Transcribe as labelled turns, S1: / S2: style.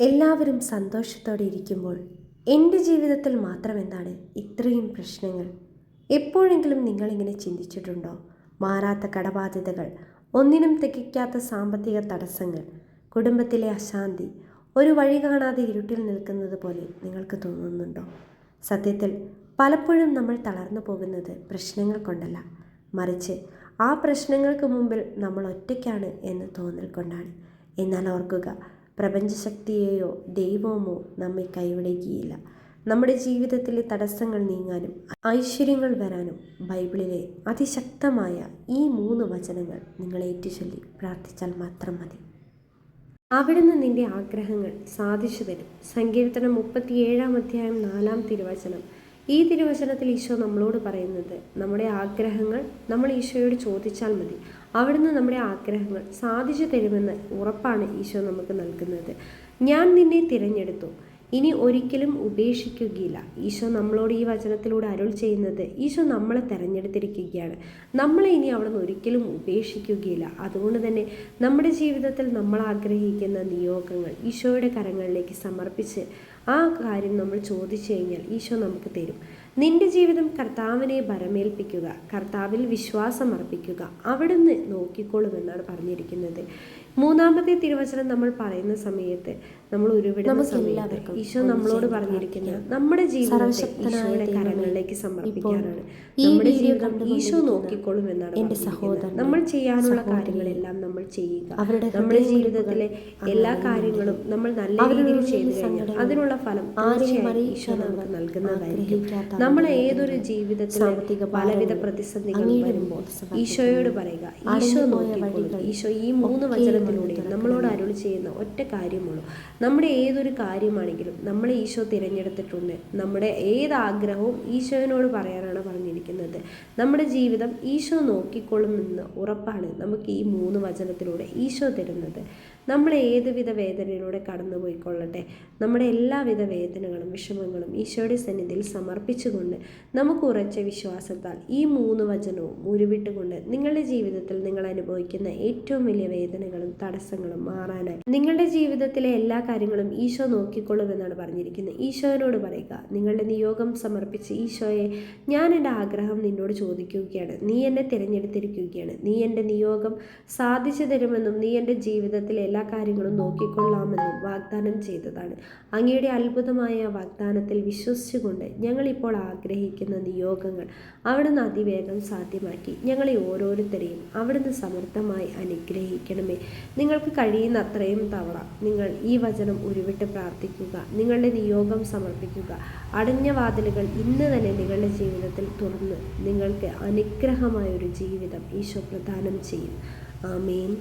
S1: എല്ലാവരും സന്തോഷത്തോടെ ഇരിക്കുമ്പോൾ എന്റെ ജീവിതത്തിൽ മാത്രം എന്താണ് ഇത്രയും പ്രശ്നങ്ങൾ? എപ്പോഴെങ്കിലും നിങ്ങളിങ്ങനെ ചിന്തിച്ചിട്ടുണ്ടോ? മാറാത്ത കടബാധ്യതകൾ ഒന്നിനും തികയ്ക്കാത്ത സാമ്പത്തിക തടസ്സങ്ങൾ കുടുംബത്തിലെ അശാന്തി ഒരു വഴി കാണാതെ ഇരുട്ടിൽ നിൽക്കുന്നത് പോലെ നിങ്ങൾക്ക് തോന്നുന്നുണ്ടോ? സത്യത്തിൽ പലപ്പോഴും നമ്മൾ തളർന്നു പോകുന്നത് പ്രശ്നങ്ങൾ കൊണ്ടല്ല. മറിച്ച് ആ പ്രശ്നങ്ങൾക്ക് മുമ്പിൽ നമ്മൾ ഒറ്റയ്ക്കാണ് എന്ന് തോന്നൽ കൊണ്ടാണ്. എന്നാൽ ഓർക്കുക പ്രപഞ്ചശക്തിയെയോ ദൈവമോ നമ്മെ കൈവിടുകയില്ല. നമ്മുടെ ജീവിതത്തിലെ തടസ്സങ്ങൾ നീങ്ങാനും ഐശ്വര്യങ്ങൾ വരാനും ബൈബിളിലെ അതിശക്തമായ ഈ മൂന്ന് വചനങ്ങൾ നിങ്ങൾ ഏറ്റുചൊല്ലി പ്രാർത്ഥിച്ചാൽ മാത്രം മതി. അവിടുന്ന് നിന്റെ ആഗ്രഹങ്ങൾ സാധിച്ചു തരും. സങ്കീർത്തനം മുപ്പത്തിയേഴാം അധ്യായം നാലാം തിരുവചനം. ഈ തിരുവചനത്തിൽ ഈശോ നമ്മളോട് പറയുന്നത് നമ്മുടെ ആഗ്രഹങ്ങൾ നമ്മൾ ഈശോയോട് ചോദിച്ചാൽ മതി. അവിടുന്ന് നമ്മുടെ ആഗ്രഹങ്ങൾ സാധിച്ചു തരുമെന്ന് ഉറപ്പാണ് ഈശോ നമുക്ക് നൽകുന്നത്. ഞാൻ നിന്നെ തിരഞ്ഞെടുത്തു. ഇനി ഒരിക്കലും ഉപേക്ഷിക്കുകയില്ല. ഈശോ നമ്മളോട് ഈ വചനത്തിലൂടെ അരുൾ ചെയ്യുന്നത് ഈശോ നമ്മളെ തിരഞ്ഞെടുത്തിരിക്കുകയാണ്. നമ്മളെ ഇനി അവിടെ നിന്ന് ഒരിക്കലും ഉപേക്ഷിക്കുകയില്ല. അതുകൊണ്ട് തന്നെ നമ്മുടെ ജീവിതത്തിൽ നമ്മൾ ആഗ്രഹിക്കുന്ന നിയോഗങ്ങൾ ഈശോയുടെ കരങ്ങളിലേക്ക് സമർപ്പിച്ച് ആ കാര്യം നമ്മൾ ചോദിച്ചു കഴിഞ്ഞാൽ ഈശോ നമുക്ക് തരും. നിന്റെ ജീവിതം കർത്താവിനെ ഭരമേൽപ്പിക്കുക കർത്താവിൽ വിശ്വാസമർപ്പിക്കുക അവിടുന്ന് നോക്കിക്കോളുമെന്നാണ് പറഞ്ഞിരിക്കുന്നത്. മൂന്നാമത്തെ തിരുവചനം നമ്മൾ പറയുന്ന സമയത്ത് നമ്മൾ ഉരുവിടുന്ന സമയത്ത് ഈശോ നമ്മളോട് പറഞ്ഞിരിക്കുന്നത് നമ്മുടെ ജീവിതത്തെ ഈശോയുടെ കരങ്ങളിലേക്ക് സമർപ്പിക്കാനാണ്. നമ്മുടെ ജീവിതം ഈശോ നോക്കിക്കൊള്ളും എന്നാണ് എന്റെ സഹോദരൻ നമ്മൾ ചെയ്യാനുള്ള കാര്യങ്ങളെല്ലാം നമ്മൾ ചെയ്യുക. അവരുടെ നമ്മുടെ ജീവിതത്തിലെ എല്ലാ കാര്യങ്ങളും നമ്മൾ നല്ല രീതിയിൽ ചെയ്തു കഴിഞ്ഞാൽ അതിനുള്ള ഫലം തീർച്ചയായും ഈശോ നമുക്ക് നൽകുന്നതായിരിക്കും. നമ്മൾ ഏതൊരു ജീവിതത്തിൽ പലവിധ പ്രതിസന്ധികൾ വരുമ്പോൾ ഈശോയോട് പറയുക ഈശോ നോക്കിക്കൊള്ളുക ഈശോ ഈ മൂന്ന് വചനത്തിലൂടെ നമ്മളോട് അരുൾ ചെയ്യുന്ന ഒറ്റ കാര്യമുള്ളൂ. നമ്മുടെ ഏതൊരു കാര്യമാണെങ്കിലും നമ്മളെ ഈശോ തിരഞ്ഞെടുത്തിട്ടുണ്ട്. നമ്മുടെ ഏത് ആഗ്രഹവും ഈശോയോട് പറയാനാണ് പറഞ്ഞിരിക്കുന്നത്. നമ്മുടെ ജീവിതം ഈശോ നോക്കിക്കൊള്ളുമെന്ന് ഉറപ്പാണ് നമുക്ക് ഈ മൂന്ന് വചനത്തിലൂടെ ഈശോ തരുന്നത്. നമ്മൾ ഏതുവിധ വേദനയിലൂടെ കടന്നുപോയിക്കൊള്ളട്ടെ. നമ്മുടെ എല്ലാവിധ വേദനകളും വിഷമങ്ങളും ഈശോയുടെ സന്നിധിയിൽ സമർപ്പിച്ചുകൊണ്ട് നമുക്ക് ഉറച്ച വിശ്വാസത്താൽ ഈ മൂന്ന് വചനവും ഉരുവിട്ടുകൊണ്ട് നിങ്ങളുടെ ജീവിതത്തിൽ നിങ്ങൾ അനുഭവിക്കുന്ന ഏറ്റവും വലിയ വേദനകളും തടസ്സങ്ങളും മാറാനായി. നിങ്ങളുടെ ജീവിതത്തിലെ എല്ലാ കാര്യങ്ങളും ഈശോ നോക്കിക്കൊള്ളുമെന്നാണ് പറഞ്ഞിരിക്കുന്നത്. ഈശോയോട് പറയുക നിങ്ങളുടെ നിയോഗം സമർപ്പിച്ച് ഈശോയെ ഞാൻ എന്റെ ആഗ്രഹം നിന്നോട് ചോദിക്കുകയാണ്. നീ എന്നെ തിരഞ്ഞെടുത്തിരിക്കുകയാണ്. നീ എന്റെ നിയോഗം സാധിച്ചു തരുമെന്നും നീ എന്റെ ജീവിതത്തിലെ എല്ലാ കാര്യങ്ങളും നോക്കിക്കൊള്ളാമെന്നും വാഗ്ദാനം ചെയ്തതാണ്. അങ്ങയുടെ അത്ഭുതമായ വാഗ്ദാനത്തിൽ വിശ്വസിച്ചുകൊണ്ട് ഞങ്ങളിപ്പോൾ ആഗ്രഹിക്കുന്ന നിയോഗങ്ങൾ അവിടുന്ന് അതിവേഗം സാധ്യമാക്കി. ഞങ്ങളെ ഓരോരുത്തരെയും അവിടുന്ന് സമർത്ഥമായി അനുഗ്രഹിക്കണമേ. നിങ്ങൾക്ക് കഴിയുന്ന അത്രയും തവണ നിങ്ങൾ ഈ വചനം ഉരുവിട്ട് പ്രാർത്ഥിക്കുക. നിങ്ങളുടെ നിയോഗം സമർപ്പിക്കുക. അടഞ്ഞ വാതിലുകൾ ഇന്ന് തന്നെ നിങ്ങളുടെ ജീവിതത്തിൽ തുറന്ന് നിങ്ങൾക്ക് അനുഗ്രഹമായ ഒരു ജീവിതം ഈശോ പ്രദാനം ചെയ്യും. ആമേൻ.